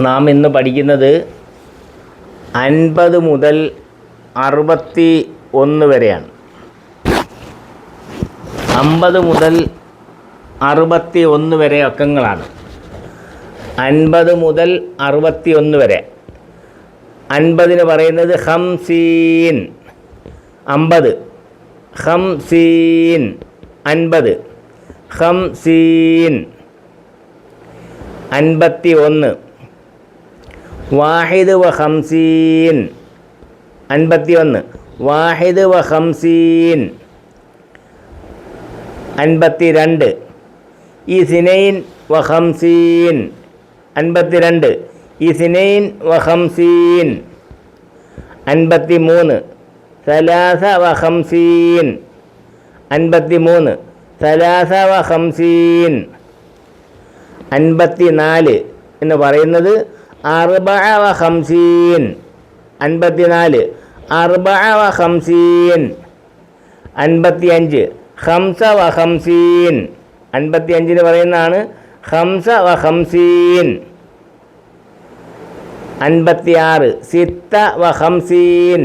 നാം ഇന്ന് പഠിക്കുന്നത് അൻപത് മുതൽ അറുപത്തി ഒന്ന് വരെയാണ്. അമ്പത് മുതൽ അറുപത്തി ഒന്ന് വരെ അക്കങ്ങളാണ്. അൻപത് മുതൽ അറുപത്തി ഒന്ന് വരെ. അൻപതിന് പറയുന്നത് ഹംസീൻ അമ്പത്. ഹംസീൻ അൻപത്. ഹംസീൻ അൻപത്തി ഒന്ന്. വാഹിദ് വ ഹംസീൻ അൻപത്തി ഒന്ന് വാഹിദ് വ ഹംസീൻ അൻപത്തി രണ്ട് ഇസിനൈൻ വ ഹംസീൻ അൻപത്തി രണ്ട് ഇസിനൈൻ വ ഹംസീൻ അൻപത്തി മൂന്ന് സലാസ വ ഹംസീൻ അൻപത്തി മൂന്ന് സലാസ വ ഹംസീൻ അൻപത്തി നാല് എന്ന് പറയുന്നത് അർബ വ ഹംസീൻ അൻപത്തി നാല് അർബ വ ഹംസീൻ അൻപത്തി അഞ്ച് ഹംസ വ ഹംസീൻ അൻപത്തി അഞ്ചിന് പറയുന്നതാണ് ഹംസ വ ഹംസീൻ അൻപത്തി ആറ് സിത്ത വ ഹംസീൻ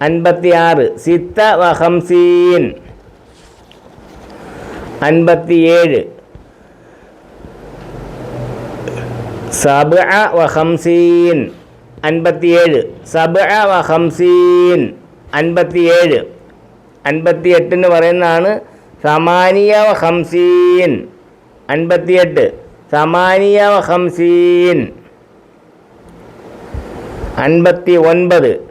അൻപത്തി ആറ് സിത്ത വ ഹംസീൻ അൻപത്തി ഏഴ് സബ വഹംസീൻ ഹംസീൻ അൻപത്തിയേഴ്. സബ വഹംസീൻ ഹംസീൻ അൻപത്തിയേഴ്. അൻപത്തി എട്ടിന് പറയുന്നതാണ് സമാനിയ വഹംസീൻ ഹംസീൻ അൻപത്തിയെട്ട്. സമാനിയ വഹംസീൻ അൻപത്തി ഒൻപത്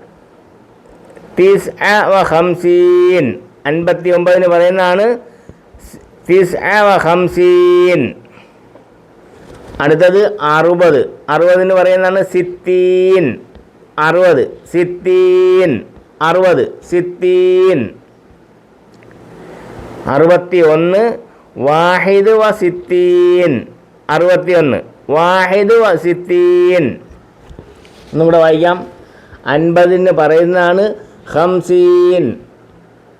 തിസ് വ ഹംസീൻ അൻപത്തി ഒമ്പതിന് പറയുന്നതാണ് തിസ് വ ഹംസീൻ അടുത്തത് അറുപത്. അറുപത് എന്ന് പറയുന്നതാണ് സിത്തീൻ. അറുപത്. സിത്തീൻ. അറുപത്. സിത്തീൻ. അറുപത്തി ഒന്ന് വാഹിദ് വ സിത്തീൻ. അറുപത്തി ഒന്ന് വാഹിദ് വ സിത്തീൻ. ഒന്നുകൂടെ വായിക്കാം. അൻപതിന് പറയുന്നതാണ് ഹംസീൻ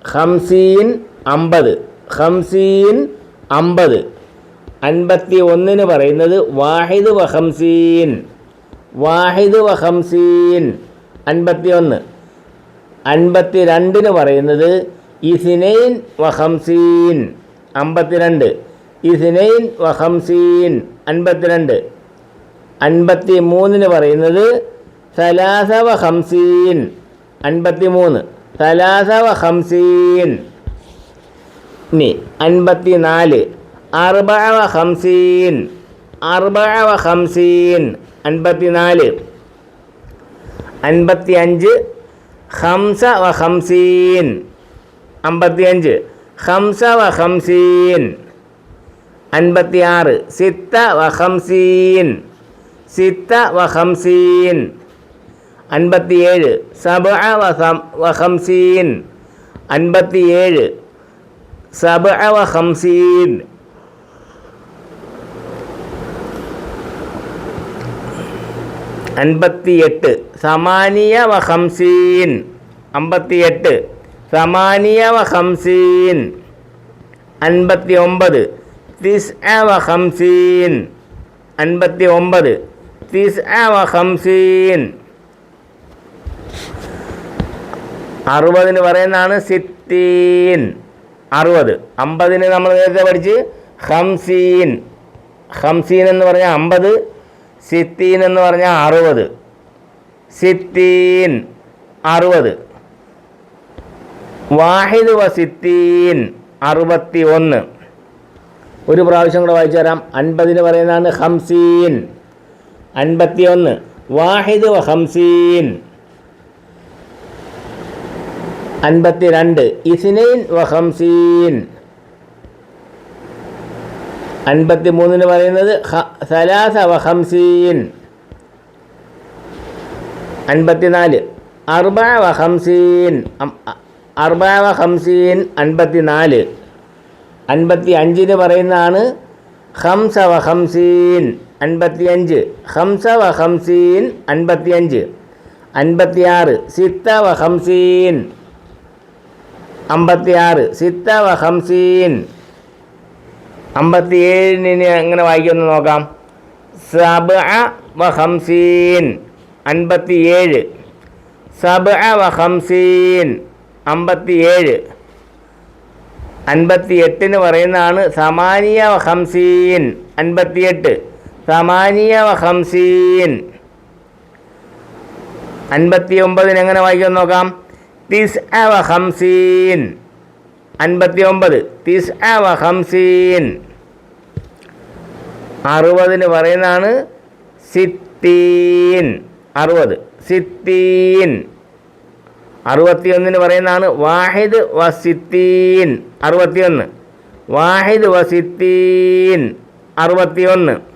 ഹംസീൻ അമ്പത്. ഹംസീൻ അമ്പത്. അൻപത്തി ഒന്നിന് പറയുന്നത് വാഹിദ് വഹംസീൻ ഹംസീൻ വാഹിദ് വഹംസീൻ ഹംസീൻ അൻപത്തി ഒന്ന് അൻപത്തി രണ്ടിന് പറയുന്നത് ഇസിനൈൻ വഹംസീൻ ഹംസീൻ അമ്പത്തിരണ്ട്. ഇസിനൈൻ വഹംസീൻ ഹംസീൻ അൻപത്തിരണ്ട്. അൻപത്തി മൂന്നിന് പറയുന്നത് സലാസ വഹംസീൻ അൻപത്തി മൂന്ന് സലാസ വഹംസീൻ ഇനി അൻപത്തി നാല് അർബ വ ഹംസീൻ അർബ വ ഹംസീൻ അൻപത്തിനാല്. അൻപത്തി അഞ്ച് ഹംസ വ ഹംസീൻ അമ്പത്തി അഞ്ച് ഹംസ വ ഹംസീൻ അൻപത്തി ആറ് സിത്ത വ ഹംസീൻ സിത്ത വ ഹംസീൻ അൻപത്തിയേഴ്. സബ വ ഹംസീൻ അൻപത്തിയേഴ്. സബ വ ഹംസീൻ അൻപത്തിയെട്ട്. സമാനിയ വഹംസീൻ ഹംസീൻ അമ്പത്തിയെട്ട്. സമാനിയ വഹംസീൻ ഹംസീൻ അൻപത്തി ഒമ്പത് തിസ് വ ഹംസീൻ അൻപത്തി ഒമ്പത് തിസ് വ ഹംസീൻ അറുപതിന് പറയുന്നതാണ് സിത്തീൻ. അറുപത്. അമ്പതിന് നമ്മൾ നേരത്തെ പഠിച്ച് ഹംസീൻ. ഹംസീൻ എന്ന് പറഞ്ഞാൽ അമ്പത് സിത്തീൻ എന്ന് പറഞ്ഞാൽ അറുപത്. സിത്തീൻ അറുപത്. വാഹിദ് വ സിത്തീൻ അറുപത്തി ഒന്ന് ഒരു പ്രാവശ്യം കൂടെ വായിച്ചു തരാം. അൻപതിന് പറയുന്നതാണ് ഹംസീൻ. അൻപത്തി ഒന്ന് വാഹിദ് വ ഹംസീൻ. അൻപത്തി രണ്ട് ഇസ്നൈൻ വ ഹംസീൻ. അൻപത്തി മൂന്നിന് പറയുന്നത് സലാസ വ ഹംസീൻ അൻപത്തിനാല്. അർബ വ ഹംസീൻ അർബ വ ഹംസീൻ അൻപത്തി നാല് അൻപത്തി അഞ്ചിന് പറയുന്നതാണ് ഹംസ വ ഹംസീൻ അൻപത്തി അഞ്ച് ഹംസ വ ഹംസീൻ അൻപത്തി അഞ്ച് അൻപത്തി ആറ് സിത്ത വ ഹംസീൻ അമ്പത്തി ആറ് സിത്ത വ ഹംസീൻ അമ്പത്തി ഏഴിന് എങ്ങനെ വായിക്കുമെന്ന് നോക്കാം. സബ വ ഹംസീൻ അൻപത്തിയേഴ്. സബ വ ഹംസീൻ അമ്പത്തിയേഴ്. അൻപത്തി എട്ടിന് പറയുന്നതാണ് സമാനിയ വ ഹംസീൻ അൻപത്തിയെട്ട്. സമാനിയ വ ഹംസീൻ അൻപത്തി ഒമ്പതിന് എങ്ങനെ വായിക്കാൻ നോക്കാം. തിസ് വ ഹംസീൻ അൻപത്തി ഒമ്പത് തിസ് വ ഹംസീൻ അറുപതിന് പറയുന്നതാണ് സിത്തീൻ അറുപത്. സിത്തീൻ അറുപത്തിയൊന്നിന് പറയുന്നതാണ് വാഹിദ് വസിത്തീൻ അറുപത്തിയൊന്ന്. വാഹിദ് വസിത്തീൻ അറുപത്തിയൊന്ന്.